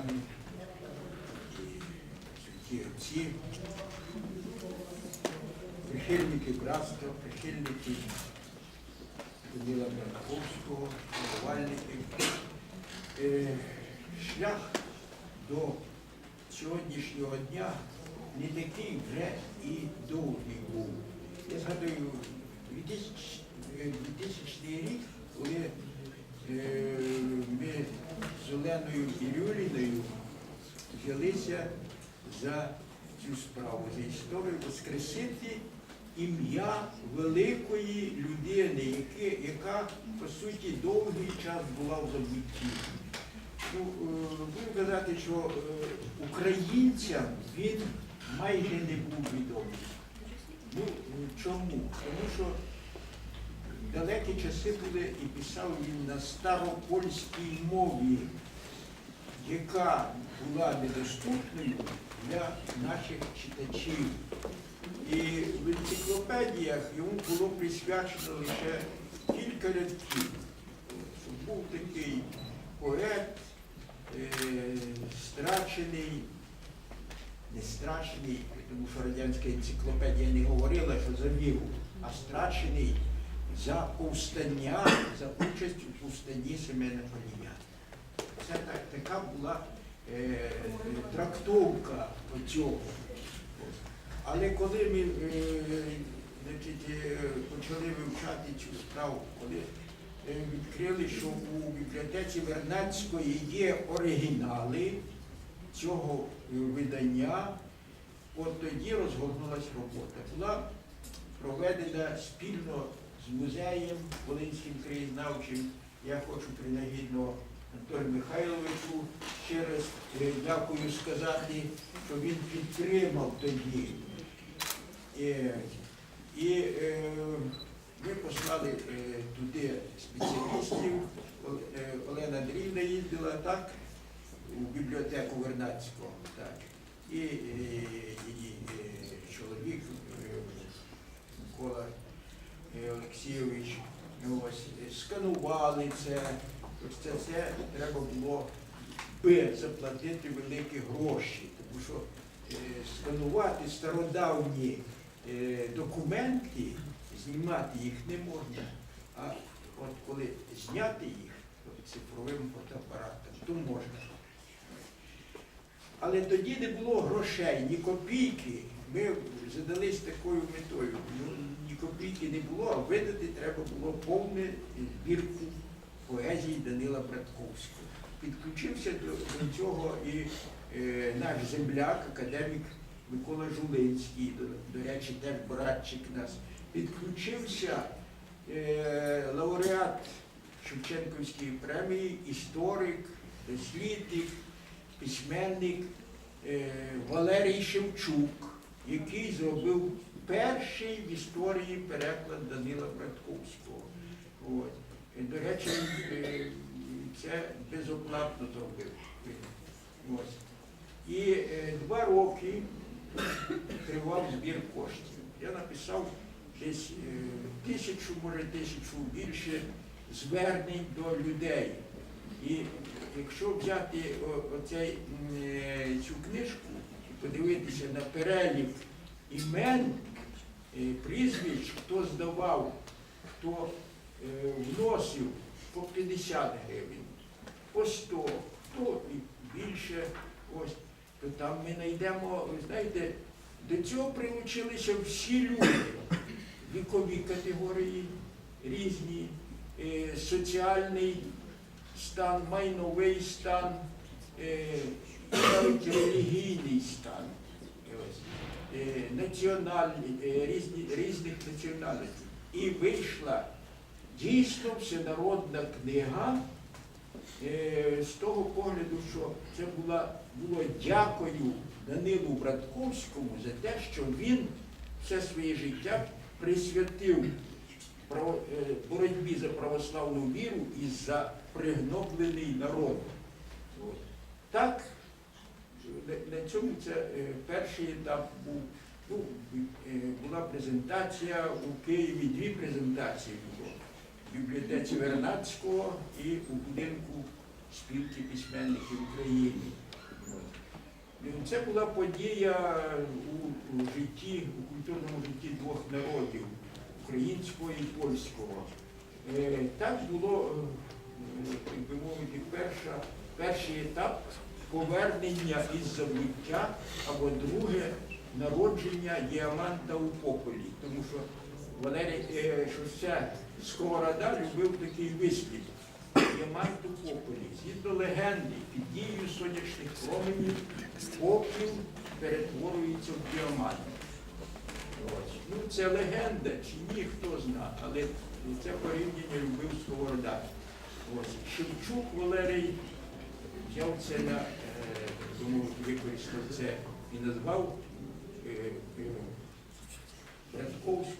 пани, святі отці, прихильники братства, прихильники Данила Братковського, шанувальники. Е, Шлях до сьогоднішнього дня не такий вже і довгий був. Я згадую 2000, е, 2000 рік, коли ми з Оленою Ірюліною взялися за цю справу, за історію воскресити ім'я великої людини, яка, по суті, довгий час була в забутті. Ну, е, буду казати, що е, українцям він майже не був відомий. Ну, е, чому? Тому що далекі часи були і писав він на старопольській мові, яка була недоступною для наших читачів. І в енциклопедіях йому було присвячено лише кілька рядків. Був такий поет, е, страчений, не страчений, тому що радянська енциклопедія не говорила, що за віру, а страчений за повстання, за участь у повстанні Семена Палія. Це так, така була е, трактовка цього. Але коли ми е, значить, е, почали вивчати цю справу, коли е, відкрили, що у бібліотеці Вернадської є оригінали цього е, видання, от тоді розгорнулася робота. Була проведена спільно музеєм Волинським краєзнавчим. Я хочу принагідно Антону Михайловичу ще раз е, дякую сказати, що він підтримав тоді. Е, І е, ми послали туди спеціалістів. Олена Андріївна їздила так, у бібліотеку Вернадського. Так. І її чоловік Микола Олексійович. ну, Ось, е, сканували це. Ось це все треба було би заплатити великі гроші, тому що е, сканувати стародавні е, документи, знімати їх не можна. А от коли зняти їх цифровим фотоапаратом, то можна. Але тоді не було грошей, ні копійки. Ми задались такою метою. Копійки не було, а видати треба було повну збірку поезії Данила Братковського. Підключився до цього і е, наш земляк, академік Микола Жулинський, до, до речі, теж братчик нас. Підключився е, лауреат Шевченківської премії, історик, дослідник, письменник е, Валерій Шевчук, який зробив перший в історії переклад Данила Братковського. От. І, До речі, е, це безоплатно зробив. Ось. І е, два роки тривав збір коштів. Я написав десь е, тисячу, може тисячу більше звернень до людей. І якщо взяти оцей, цю книжку подивитися на перелік імен, е, прізвищ, хто здавав, хто е, вносив по 50 гривень, по 100, хто і більше, ось, то там ми знайдемо, ви знаєте, до цього прилучилися всі люди, вікові категорії різні, е, соціальний стан, майновий стан, навіть релігійний стан. Е, національні, е, різні, різних національностей. І вийшла дійсно всенародна книга е, з того погляду, що це була, було дякою Данилу Братковському за те, що він все своє життя присвятив боротьбі за православну віру і за пригноблений народ. Так, на- цьому це е, перший етап був. Ну, е, була презентація у Києві, дві презентації було. В бібліотеці Вернадського і у будинку спілки письменників України. Це була подія у, житті, у культурному житті двох народів українського і польського. Е, Так було, е, так би мовити, перша, перший етап повернення із забуття або друге народження діаманта у пополі. Тому що Валерій е, Шостя Сковорода любив такий вислів. У пополі. Згідно легенди, під дією сонячних променів попіл перетворюється в діамант. Ну, це легенда чи ні, хто зна, але це порівняння любив Сковорода. Ось. Шевчук Валерій взяв це на, е, тому використав це і назвав е,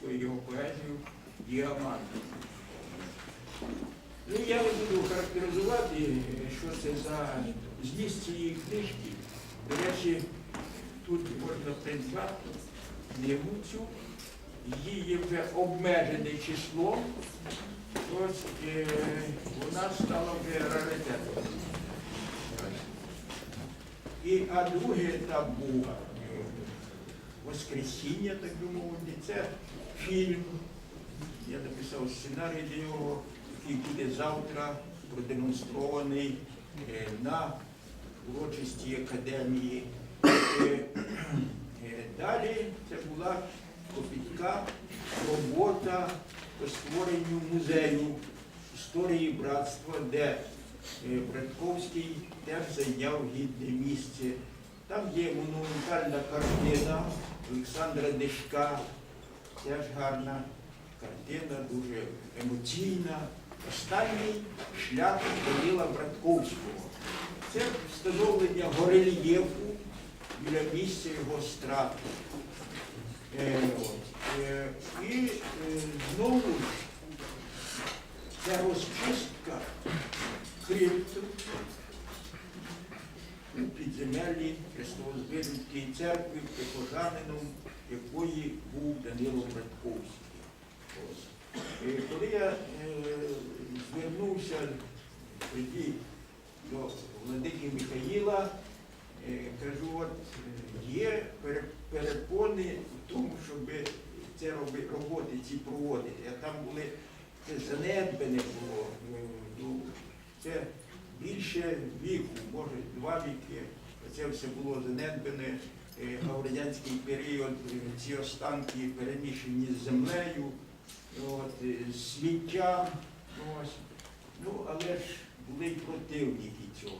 е, його поезію діамантом. Ну, я не буду характеризувати, е, що це за зміст цієї книжки. До речі, тут можна придбати книгу цю, її вже обмежене число. Ось е, вона стала вже раритетом. І, а другий етап був е, Воскресіння, так би мовити, це фільм. Я написав сценарій для нього, який буде завтра продемонстрований е, на урочистій академії. Е, е, Далі це була копітка робота по створенню музею історії братства, де Братковський теж зайняв гідне місце. Там є монументальна картина Олександра Дешка, теж гарна картина, дуже емоційна. Останній шлях Данила Братковського. Це встановлення горельєфу біля місця його страти. Е. Е, і е, знову ця розчистка крипту у підземеллі Христовозвидницької церкви, прихожанином якої був Данило Братковський. Коли я е, звернувся тоді до владики Михаїла, е, кажу, от е, є перепони в тому, щоб це роботи ці проводити. А там були це занедбане було. Це більше віку, може два віки. Це все було занедбане. Е, в радянський період е, ці останки перемішані з землею, от, е, з сміттям. Ось. Ну, але ж були противники цього.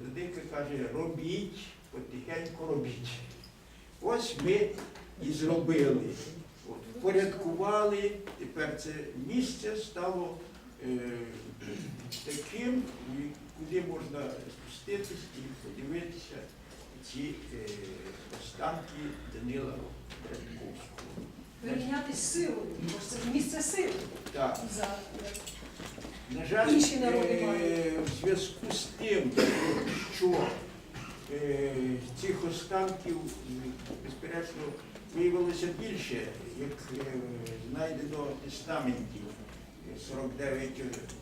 Владика каже, робіть, потихеньку робіть. Ось ми і зробили. От, впорядкували, тепер це місце стало таким, куди можна спуститись і подивитися ці е, останки Данила Братковського. Перейнятися силою, бо це ж місце сили. Так. За На жаль, Інші народи е, мають. в зв'язку з тим, що е, цих останків, безперечно, виявилося більше, як е, знайдено в тестаменті е, 49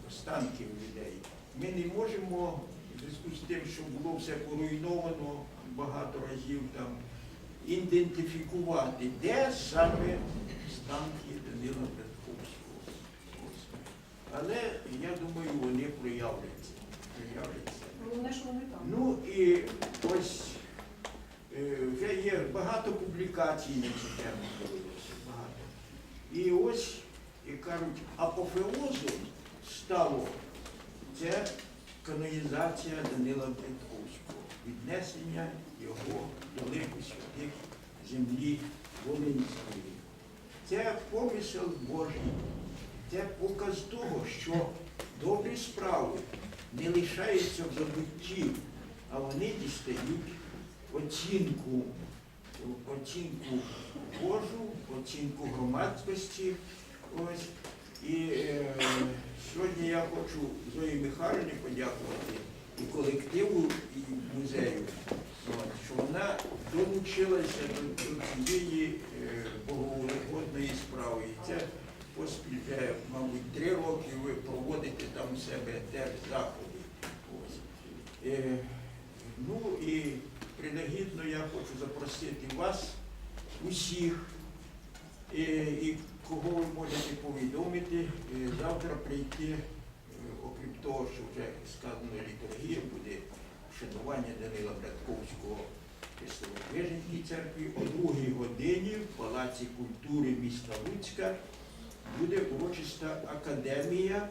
останків людей. Ми не можемо, в зв'язку з тим, що було все поруйновано багато разів там, ідентифікувати, де саме останки Данила Братковського. Ось. Але я думаю, вони проявляться. проявляться. головне, що вони там. Ну і ось е, вже є багато публікацій на цю тему багато. І ось, як кажуть, апофеозом стало це канонізація Данила Братковського, віднесення його до лику святих землі Волинської. Це помисел Божий, це показ того, що добрі справи не лишаються в забутті, а вони дістають оцінку, оцінку Божу, оцінку громадськості. Ось. І е, сьогодні я хочу Зої Михайлівні подякувати і колективу, і музею, що вона долучилася до, цієї е, справи. І це поспіль вже, мабуть, три роки ви проводите там у себе теж заходи. Ось. Е, Ну і принагідно я хочу запросити вас усіх, е, і кого ви можете повідомити, е, завтра прийти, е, окрім того, що вже сказано літургія, буде вшанування Данила Братковського Христовозвиженській церкві. О другій годині в Палаці культури міста Луцька буде урочиста академія,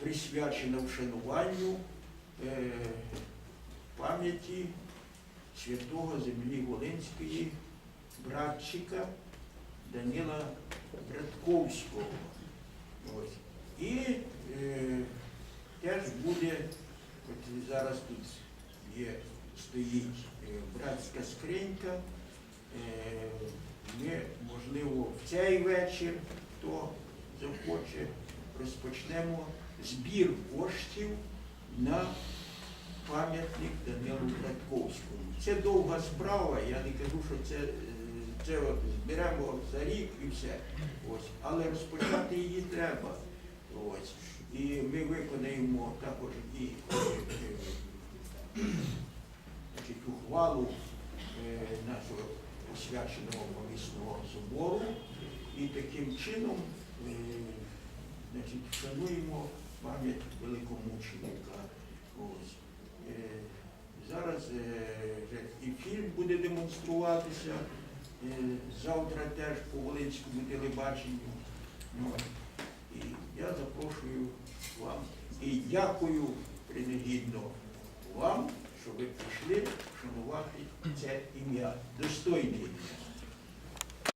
присвячена вшануванню е, пам'яті святого землі Волинської братчика Данила Братковського. Ось. І е, теж буде, от зараз тут є, стоїть е, братська скринька. Е, ми, можливо, в цей вечір, хто захоче, розпочнемо збір коштів на пам'ятник Данилу Братковському. Це довга справа, я не кажу, що це, це от зберемо за рік і все. Ось. Але розпочати її треба. Ось. І ми виконаємо також і значить, ухвалу е, нашого освяченого помісного собору і таким чином е, значить, вшануємо пам'ять великомученика. Ось. Е, Зараз і фільм буде демонструватися завтра теж по Волинському телебаченню. Ну, І я запрошую вам і дякую принагідно вам, що ви прийшли вшанувати це ім'я, достойне ім'я.